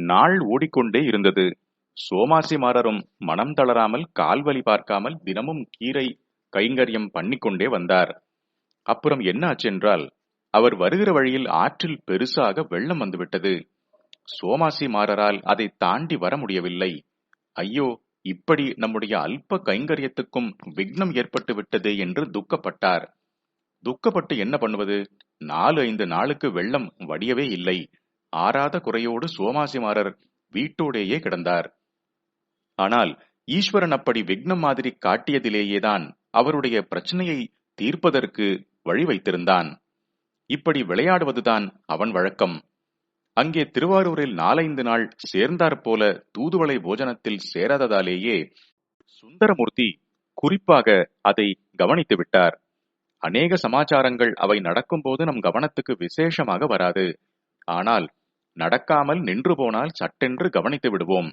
நாள் ஓடிக்கொண்டே இருந்தது. சோமாசிமாரரும் மனம் தளராமல் கால்வழி பார்க்காமல் தினமும் கீரை கைங்கரியம் பண்ணிக்கொண்டே வந்தார். அப்புறம் என்ன ஆச்சென்றால் அவர் வருகிற வழியில் ஆற்றில் பெருசாக வெள்ளம் வந்துவிட்டது. சோமாசி மாறரால் அதை தாண்டி வர முடியவில்லை. ஐயோ இப்படி நம்முடைய அல்ப கைங்கரியத்துக்கும் விக்னம் ஏற்பட்டு விட்டதே என்று துக்கப்பட்டார். துக்கப்பட்டு என்ன பண்ணுவது? நாலு ஐந்து நாளுக்கு வெள்ளம் வடியவே இல்லை. ஆறாத குறையோடு சோமாசிமாரர் வீட்டோடேயே கிடந்தார். ஆனால் ஈஸ்வரன் அப்படி விக்னம் மாதிரி காட்டியதிலேயேதான் அவருடைய பிரச்சனையை தீர்ப்பதற்கு வழி வைத்திருந்தான். இப்படி விளையாடுவதுதான் அவன் வழக்கம். அங்கே திருவாரூரில் நாலைந்து நாள் சேர்ந்தாற்போல தூதுவளை போஜனத்தில் சேராததாலேயே சுந்தரமூர்த்தி குறிப்பாக அதை கவனித்து விட்டார். அநேக சமாச்சாரங்கள் அவை நடக்கும்போது நம் கவனத்துக்கு விசேஷமாக வராது. ஆனால் நடக்காமல் நின்று போனால் சட்டென்று கவனித்து விடுவோம்.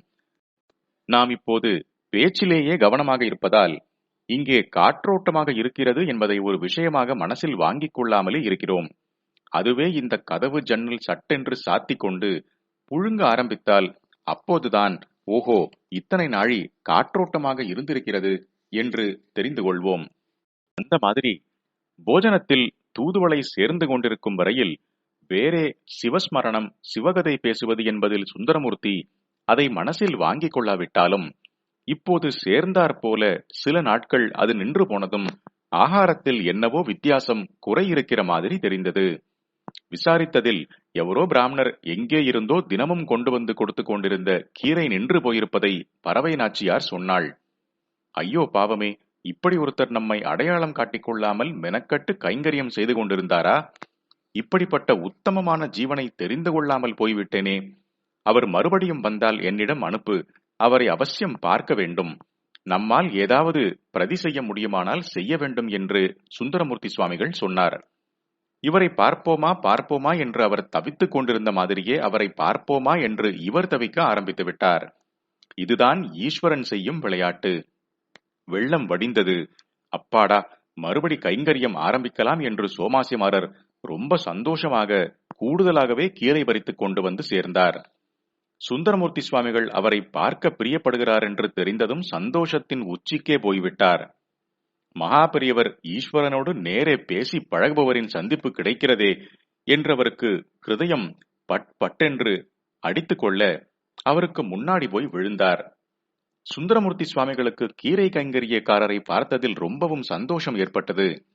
நாம் இப்போது பேச்சிலேயே கவனமாக இருப்பதால் இங்கே காற்றோட்டமாக இருக்கிறது என்பதை ஒரு விஷயமாக மனசில் வாங்கிக் கொள்ளாமலே இருக்கிறோம். அதுவே இந்த கதவு ஜன்னல் சட்டென்று சாத்திக் கொண்டு புழுங்க ஆரம்பித்தால் அப்போதுதான் ஓஹோ இத்தனை நாழி காற்றோட்டமாக இருந்திருக்கிறது என்று தெரிந்து கொள்வோம். அந்த மாதிரி போஜனத்தில் தூதுவளை சேர்ந்து கொண்டிருக்கும் வரையில் வேறே சிவஸ்மரணம் சிவகதை பேசுவது என்பதில் சுந்தரமூர்த்தி அதை மனசில் வாங்கிக் கொள்ளாவிட்டாலும் இப்போது சேர்ந்தாற் போல சில நாட்கள் அது நின்று போனதும் ஆகாரத்தில் என்னவோ வித்தியாசம் குறையிருக்கிற மாதிரி தெரிந்தது. விசாரித்ததில் எவரோ பிராமணர் எங்கே இருந்தோ தினமும் கொண்டு வந்து கொடுத்து கொண்டிருந்த கீரை நின்று போயிருப்பதை பறவை நாச்சியார் சொன்னாள். ஐயோ பாவமே இப்படி ஒருத்தர் நம்மை அடையாளம் காட்டிக்கொள்ளாமல் மெனக்கட்டு கைங்கரியம் செய்து கொண்டிருந்தாரா? இப்படிப்பட்ட உத்தமமான ஜீவனை தெரிந்து கொள்ளாமல் போய்விட்டேனே. அவர் மறுபடியும் வந்தால் என்னிடம் அனுப்பு அவரை அவசியம் பார்க்க வேண்டும். நம்மால் ஏதாவது பிரதி செய்ய முடியுமானால் செய்ய வேண்டும் என்று சுந்தரமூர்த்தி சுவாமிகள் சொன்னார். இவரை பார்ப்போமா பார்ப்போமா என்று அவர் தவித்துக் கொண்டிருந்த மாதிரியே அவரை பார்ப்போமா என்று இவர் தவிக்க ஆரம்பித்து விட்டார். இதுதான் ஈஸ்வரன் செய்யும் விளையாட்டு. வெள்ளம் வடிந்தது. அப்பாடா மறுபடி கைங்கரியம் ஆரம்பிக்கலாம் என்று சோமாசிமாரர் ரொம்ப சந்தோஷமாக கூடுதலாகவே கீரை பறித்துக் கொண்டு வந்து சேர்ந்தார். சுந்தரமூர்த்தி சுவாமிகள் அவரை பார்க்க பிரியப்படுகிறார் என்று தெரிந்ததும் சந்தோஷத்தின் உச்சிக்கே போய்விட்டார். மகாபெரியவர் ஈஸ்வரனோடு நேரே பேசி பழகுபவரின் சந்திப்பு கிடைக்கிறதே என்றவருக்கு ஹிருதயம் பட் பட்டென்று அடித்துக்கொள்ள அவருக்கு முன்னாடி போய் விழுந்தார். சுந்தரமூர்த்தி சுவாமிகளுக்கு கீரை கைங்கரியக்காரரை பார்த்ததில் ரொம்பவும் சந்தோஷம் ஏற்பட்டது.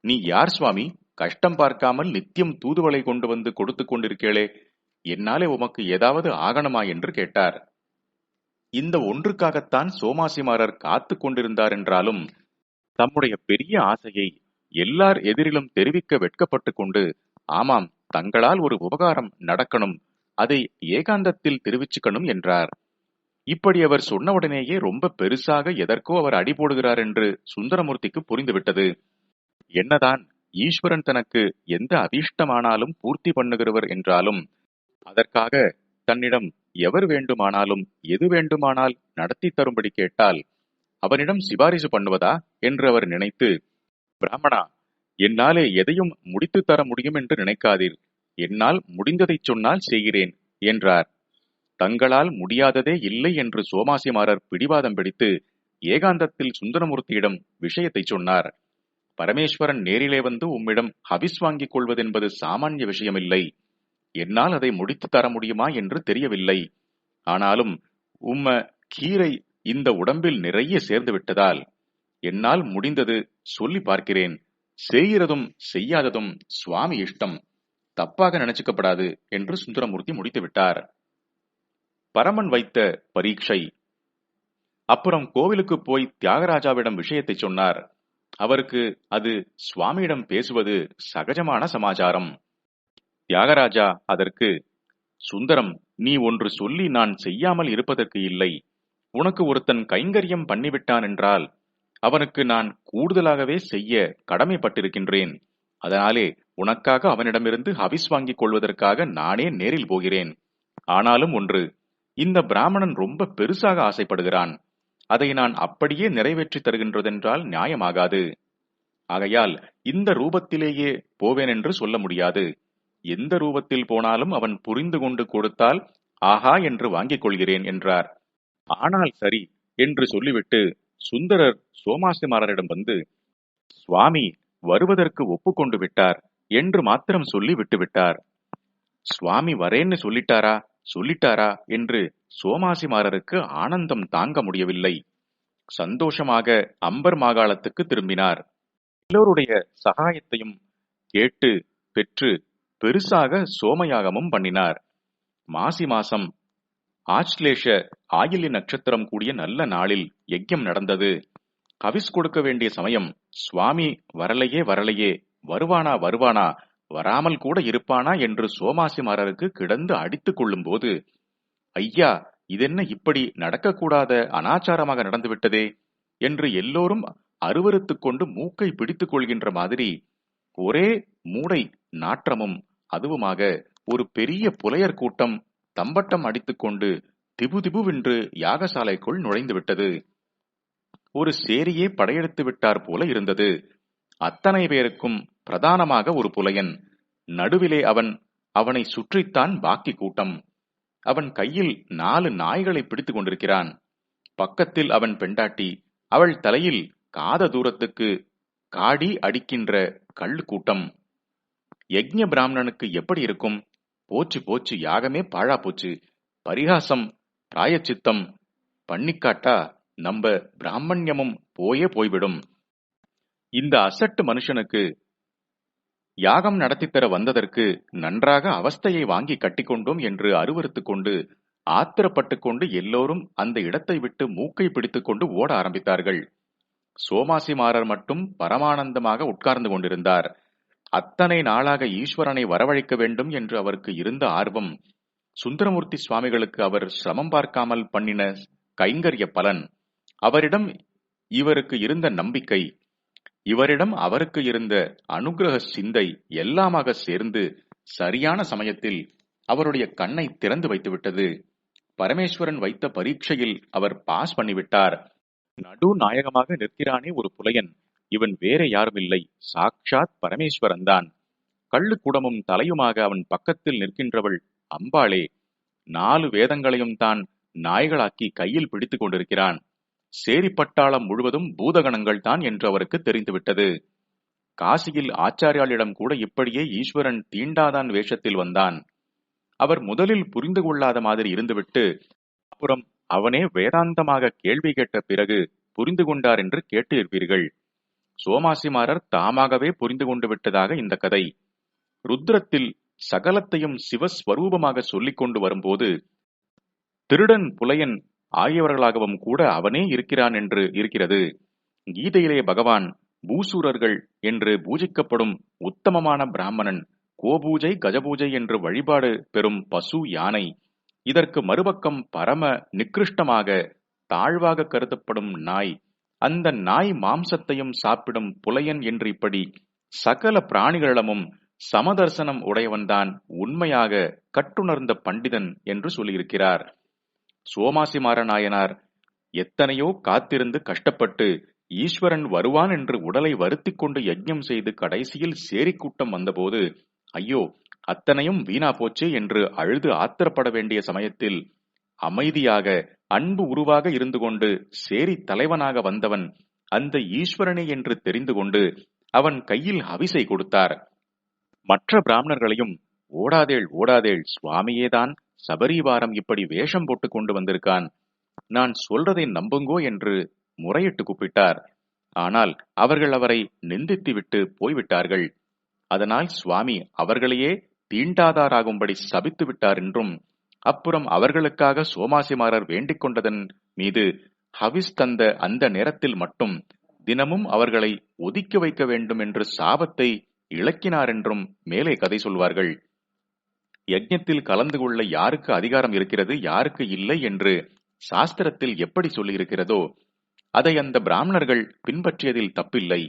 நீ யார் சுவாமி? கஷ்டம் பார்க்காமல் நித்தியம் தூதுவளை கொண்டு வந்து கொடுத்து கொண்டிருக்கேளே என்னாலே உமக்கு ஏதாவது ஆகணுமா என்று கேட்டார். இந்த ஒன்றுக்காகத்தான் சோமாசிமாரர் காத்து கொண்டிருந்தார் என்றாலும் தம்முடைய பெரிய ஆசையை எல்லார் எதிரிலும் தெரிவிக்க வெட்கப்பட்டு கொண்டு ஆமாம் தங்களால் ஒரு உபகாரம் நடக்கணும் அதை ஏகாந்தத்தில் தெரிவிச்சுக்கணும் என்றார். இப்படி அவர் சொன்னவுடனேயே ரொம்ப பெருசாக எதற்கோ அவர் அடி போடுகிறார் என்று சுந்தரமூர்த்திக்கு புரிந்துவிட்டது. என்னதான் ஈஸ்வரன் தனக்கு எந்த அதிர்ஷ்டமானாலும் பூர்த்தி பண்ணுகிறவர் என்றாலும் அதற்காக தன்னிடம் எவர் வேண்டுமானாலும் எது வேண்டுமானால் நடத்தி தரும்படி கேட்டால் அவனிடம் சிபாரிசு பண்ணுவதா என்று அவர் நினைத்து பிராமணா என்னாலே எதையும் முடித்து தர முடியும் என்று நினைக்காதீர். என்னால் முடிந்ததைச் சொன்னால் செய்கிறேன் என்றார். தங்களால் முடியாததே இல்லை என்று சோமாசிமாரர் பிடிவாதம் பிடித்து ஏகாந்தத்தில் சுந்தரமூர்த்தியிடம் விஷயத்தை சொன்னார். பரமேஸ்வரன் நேரிலே வந்து உம்மிடம் ஹவிஸ் வாங்கிக் கொள்வதென்பது சாமானிய விஷயமில்லை. என்னால் அதை முடித்து தர முடியுமா என்று தெரியவில்லை. ஆனாலும் உம்ம கீரை இந்த உடம்பில் நிறைய சேர்ந்து விட்டதால் என்னால் முடிந்தது சொல்லி பார்க்கிறேன். செய்கிறதும் செய்யாததும் சுவாமி இஷ்டம். தப்பாக நினைச்சுக்கப்படாது என்று சுந்தரமூர்த்தி முடித்து விட்டார். பரமன் வைத்த பரீட்சை. அப்புறம் கோவிலுக்கு போய் தியாகராஜாவிடம் விஷயத்தை சொன்னார். அவருக்கு அது சுவாமியிடம் பேசுவது சகஜமான சமாச்சாரம். தியாகராஜா அதற்கு சுந்தரம் நீ ஒன்று சொல்லி நான் செய்யாமல் இருப்பதற்கு இல்லை. உனக்கு ஒருத்தன் கைங்கரியம் பண்ணிவிட்டான் என்றால் அவனுக்கு நான் கூடுதலாகவே செய்ய கடமைப்பட்டிருக்கின்றேன். அதனாலே உனக்காக அவனிடமிருந்து ஹவிஸ் வாங்கிக் கொள்வதற்காக நானே நேரில் போகிறேன். ஆனாலும் ஒன்று இந்த பிராமணன் ரொம்ப பெருசாக ஆசைப்படுகிறான். அதை நான் அப்படியே நிறைவேற்றி தருகின்றதென்றால் நியாயமாகாது. ஆகையால் இந்த ரூபத்திலேயே போவேன் என்று சொல்ல முடியாது. எந்த ரூபத்தில் போனாலும் அவன் புரிந்து கொண்டு கொடுத்தால் ஆஹா என்று வாங்கிக் கொள்கிறேன் என்றார். ஆனால் சரி என்று சொல்லிவிட்டு சுந்தரர் சோமாசிமாரரிடம் வந்து சுவாமி வருவதற்கு ஒப்புக்கொண்டு விட்டார் என்று மாத்திரம் சொல்லி விட்டுவிட்டார் சுவாமி வரேன்னு சொல்லிட்டாரா? சொல்லிட்டாரா என்று சோமாசிமாரருக்கு ஆனந்தம் தாங்க முடியவில்லை. சந்தோஷமாக அம்பர் மாகாளத்துக்கு திரும்பினார். எல்லோருடைய சகாயத்தையும் கேட்டு பெற்று பெருசாக சோமயாகமும் பண்ணினார். மாசி மாசம் ஆச்லேஷ ஆயில்ய நட்சத்திரம் கூடிய நல்ல நாளில் யஜ்யம் நடந்தது. கவிஸ் கொடுக்க வேண்டிய சமயம் சுவாமி வரலையே வரலையே வருவானா வருவானா வராமல் கூட இருப்பானா என்று சோமாசிமாரருக்கு கிடந்து அடித்துக் கொள்ளும் போது ஐயா இதென்ன இப்படி நடக்கக்கூடாத அனாச்சாரமாக நடந்துவிட்டதே? என்று எல்லோரும் அருவறுத்துக் கொண்டு மூக்கை பிடித்துக் கொள்கின்ற மாதிரி ஒரே மூடை நாற்றமும் அதுவுமாக ஒரு பெரிய புலையர் கூட்டம் தம்பட்டம் அடித்துக்கொண்டு திபு திபுவென்று யாகசாலைக்குள் நுழைந்துவிட்டது. ஒரு சேரியே படையெடுத்து விட்டார் போல இருந்தது. அத்தனை பேருக்கும் பிரதானமாக ஒரு புலையன். நடுவிலே அவன் அவனை சுற்றித்தான் பாக்கி கூட்டம். அவன் கையில் நாலு நாய்களை பிடித்துக் கொண்டிருக்கிறான். பக்கத்தில் அவன் பெண்டாட்டி அவள் தலையில் காத தூரத்துக்கு காடி அடிக்கின்ற கள்ளு கூட்டம். யக்ஞ பிராமணனுக்கு எப்படி இருக்கும்? போச்சு போச்சு யாகமே பாழா போச்சு. பரிகாசம் பிராயச்சித்தம். பண்ணிக்காட்டா நம்ம பிராமண்யமும் போயே போய்விடும். இந்த அசட்டு மனுஷனுக்கு யாகம் நடத்தித்தர வந்ததற்கு நன்றாக அவஸ்தையை வாங்கி கட்டிக்கொண்டோம் என்று அருவறுத்துக் கொண்டு ஆத்திரப்பட்டுக் கொண்டு எல்லோரும் அந்த இடத்தை விட்டு மூக்கை பிடித்துக் கொண்டு ஓட ஆரம்பித்தார்கள். சோமாசிமாரர் மட்டும் பரமானந்தமாக உட்கார்ந்து கொண்டிருந்தார். அத்தனை நாளாக ஈஸ்வரனை வரவழைக்க வேண்டும் என்று அவருக்கு இருந்த ஆர்வம் சுந்தரமூர்த்தி சுவாமிகளுக்கு அவர் சிரமம் பார்க்காமல் பண்ணின கைங்கரிய பலன் அவரிடம் இவருக்கு இருந்த நம்பிக்கை இவரிடம் அவருக்கு இருந்த அனுகிரக சிந்தை எல்லாமாக சேர்ந்து சரியான சமயத்தில் அவருடைய கண்ணை திறந்து வைத்துவிட்டது. பரமேஸ்வரன் வைத்த பரீட்சையில் அவர் பாஸ் பண்ணிவிட்டார். நடு நாயகமாக நிற்கிறானே ஒரு புலையன். இவன் வேற யாரும் இல்லை சாக்ஷாத் பரமேஸ்வரன் தான் கள்ளு குடமும் தலையுமாக அவன் பக்கத்தில் நிற்கின்றவள் அம்பாளே. நாலு வேதங்களையும் தான் நாய்களாக்கி கையில் பிடித்துக் கொண்டிருக்கிறான். சேரி பட்டாளம் முழுவதும் பூதகணங்கள் தான் என்று அவருக்கு தெரிந்துவிட்டது. காசியில் ஆச்சாரியாளிடம் கூட இப்படியே ஈஸ்வரன் தீண்டாதான் வேஷத்தில் வந்தான். அவர் முதலில் புரிந்து கொள்ளாத மாதிரி இருந்துவிட்டு அப்புறம் அவனே வேதாந்தமாக கேள்வி கேட்ட பிறகு புரிந்து கொண்டார் என்று கேட்டு இருப்பீர்கள் சோமாசிமாரர் தாமாகவே புரிந்து கொண்டு விட்டதாக இந்த கதை. ருத்ரத்தில் சகலத்தையும் சிவஸ்வரூபமாக சொல்லிக் கொண்டு வரும்போது திருடன் புலையன் ஆகியவர்களாகவும் கூட அவனே இருக்கிறான் என்று இருக்கிறது. கீதையிலே பகவான் பூசூரர்கள் என்று பூஜிக்கப்படும் உத்தமமான பிராமணன் கோபூஜை கஜபூஜை என்று வழிபாடு பெறும் பசு யானை. இதற்கு மறுபக்கம் பரம நிகிருஷ்டமாக தாழ்வாக கருதப்படும் நாய். அந்த நாய் மாம்சத்தையும் சாப்பிடும் புலையன் என்று இப்படி சகல பிராணிகளிடமும் சமதர்சனம் உடையவன்தான் உண்மையாக கட்டுணர்ந்த பண்டிதன் என்று சொல்லியிருக்கிறார். சோமாசிமார நாயனார் எத்தனையோ காத்திருந்து கஷ்டப்பட்டு ஈஸ்வரன் வருவான் என்று உடலை வருத்தி கொண்டு யஜ்ஞம் செய்து கடைசியில் சேரிக்கூட்டம் வந்தபோது ஐயோ அத்தனையும் வீணா போச்சு என்று அழுது ஆத்திரப்பட வேண்டிய சமயத்தில் அமைதியாக அன்பு உருவாக இருந்து கொண்டு சேரி தலைவனாக வந்தவன் அந்த ஈஸ்வரனே என்று தெரிந்து கொண்டு அவன் கையில் ஹவிசை கொடுத்தார். மற்ற பிராமணர்களையும் ஓடாதேள் ஓடாதேள் சுவாமியேதான் சபரிவாரம் இப்படி வேஷம் போட்டு கொண்டு வந்திருக்கான். நான் சொல்றதை நம்புங்கோ என்று முறையிட்டு கூப்பிட்டார். ஆனால் அவர்கள் அவரை நிந்தித்து விட்டு போய்விட்டார்கள். அதனால் சுவாமி அவர்களையே தீண்டாதாராகும்படி சபித்து விட்டார் என்றும் அப்புறம் அவர்களுக்காக சோமாசிமாரர் வேண்டிக் கொண்டதன் மீது ஹவிஸ் தந்த அந்த நேரத்தில் மட்டும் தினமும் அவர்களை ஒதுக்கி வைக்க வேண்டும் என்று சாபத்தை இழக்கினார் என்றும் மேலே கதை சொல்வார்கள். யஜ்ஞத்தில் கலந்து கொள்ள யாருக்கு அதிகாரம் இருக்கிறது யாருக்கு இல்லை என்று சாஸ்திரத்தில் எப்படி சொல்லியிருக்கிறதோ அதை அந்த பிராமணர்கள் பின்பற்றியதில் தப்பில்லை.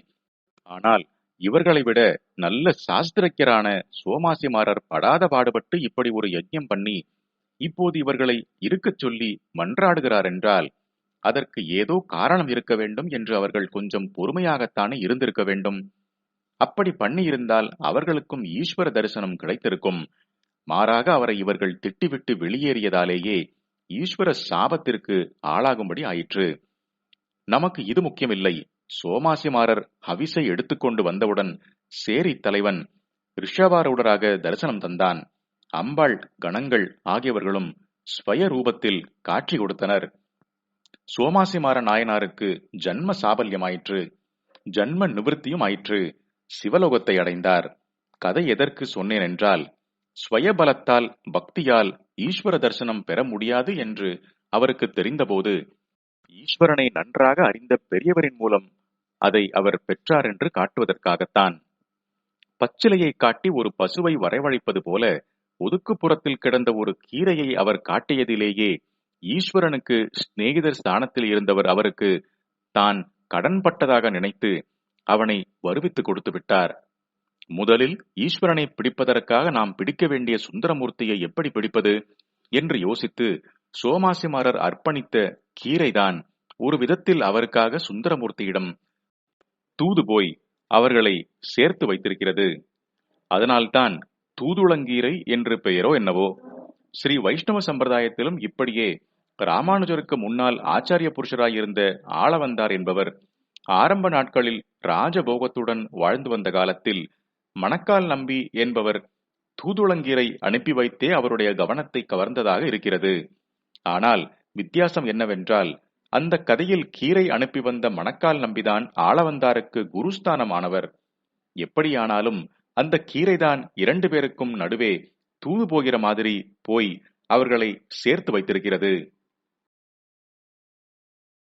ஆனால் இவர்களை விட நல்ல சாஸ்திரக்கியரான சோமாசிமாரர் படாத பாடுபட்டு இப்படி ஒரு யஜ்ஞம் பண்ணி இப்போது இவர்களை இருக்கச் சொல்லி மன்றாடுகிறார் என்றால் அதற்கு ஏதோ காரணம் இருக்க வேண்டும் என்று அவர்கள் கொஞ்சம் பொறுமையாகத்தானே இருந்திருக்க வேண்டும். அப்படி பண்ணியிருந்தால் அவர்களுக்கும் ஈஸ்வர தரிசனம் கிடைத்திருக்கும். மாறாக அவரை இவர்கள் திட்டிவிட்டு வெளியேறியதாலேயே ஈஸ்வர சாபத்திற்கு ஆளாகும்படி ஆயிற்று. நமக்கு இது முக்கியமில்லை. சோமாசிமாரர் ஹவிசை எடுத்துக்கொண்டு வந்தவுடன் சேரி தலைவன் ரிஷபாரூடராக தரிசனம் தந்தான். அம்பாள் கணங்கள் ஆகியவர்களும் ஸ்வய ரூபத்தில் காட்சி கொடுத்தனர். சோமாசிமார நாயனாருக்கு ஜன்ம சாபல்யமாயிற்று. ஜன்ம நிவிருத்தியும் ஆயிற்று சிவலோகத்தை அடைந்தார். கதை எதற்கு சொன்னேன் என்றால் ஸ்வயபலத்தால் பக்தியால் ஈஸ்வர தரிசனம் பெற முடியாது என்று அவருக்கு தெரிந்தபோது ஈஸ்வரனை நன்றாக அறிந்த பெரியவரின் மூலம் அதை அவர் பெற்றார் என்று காட்டுவதற்காகத்தான். பச்சிலையை காட்டி ஒரு பசுவை வரவழைப்பது போல ஒதுக்குப்புறத்தில் கிடந்த ஒரு கீரையை அவர் காட்டியதிலேயே ஈஸ்வரனுக்கு சிநேகிதர் ஸ்தானத்தில் இருந்தவர் அவருக்கு தான் கடன்பட்டதாக நினைத்து அவனை வருவித்து கொடுத்து விட்டார். முதலில் ஈஸ்வரனை பிடிப்பதற்காக நாம் பிடிக்க வேண்டிய சுந்தரமூர்த்தியை எப்படி பிடிப்பது? என்று யோசித்து சோமாசிமாரர் அர்ப்பணித்த கீரைதான் ஒரு விதத்தில் அவருக்காக சுந்தரமூர்த்தியிடம் தூது போய் அவர்களை சேர்த்து வைத்திருக்கிறது. அதனால்தான் தூதுளங்கீரை என்று பெயரோ என்னவோ. ஸ்ரீ வைஷ்ணவ சம்பிரதாயத்திலும் இப்படியே ராமானுஜருக்கு முன்னால் ஆச்சாரிய புருஷராயிருந்த ஆளவந்தார் என்பவர் ஆரம்ப நாட்களில் ராஜபோகத்துடன் வாழ்ந்து வந்த காலத்தில் மணக்கால் நம்பி என்பவர் தூதுளங்கீரை அனுப்பி வைத்தே அவருடைய கவனத்தை கவர்ந்ததாக இருக்கிறது. ஆனால் வித்தியாசம் என்னவென்றால் அந்த கதையில் கீரை அனுப்பி வந்த மணக்கால் நம்பிதான் ஆளவந்தாருக்கு குருஸ்தானமானவர். எப்படியானாலும் அந்த கீரைதான் இரண்டு பேருக்கும் நடுவே தூது போகிற மாதிரி போய் அவர்களை சேர்த்து வைத்திருக்கிறது.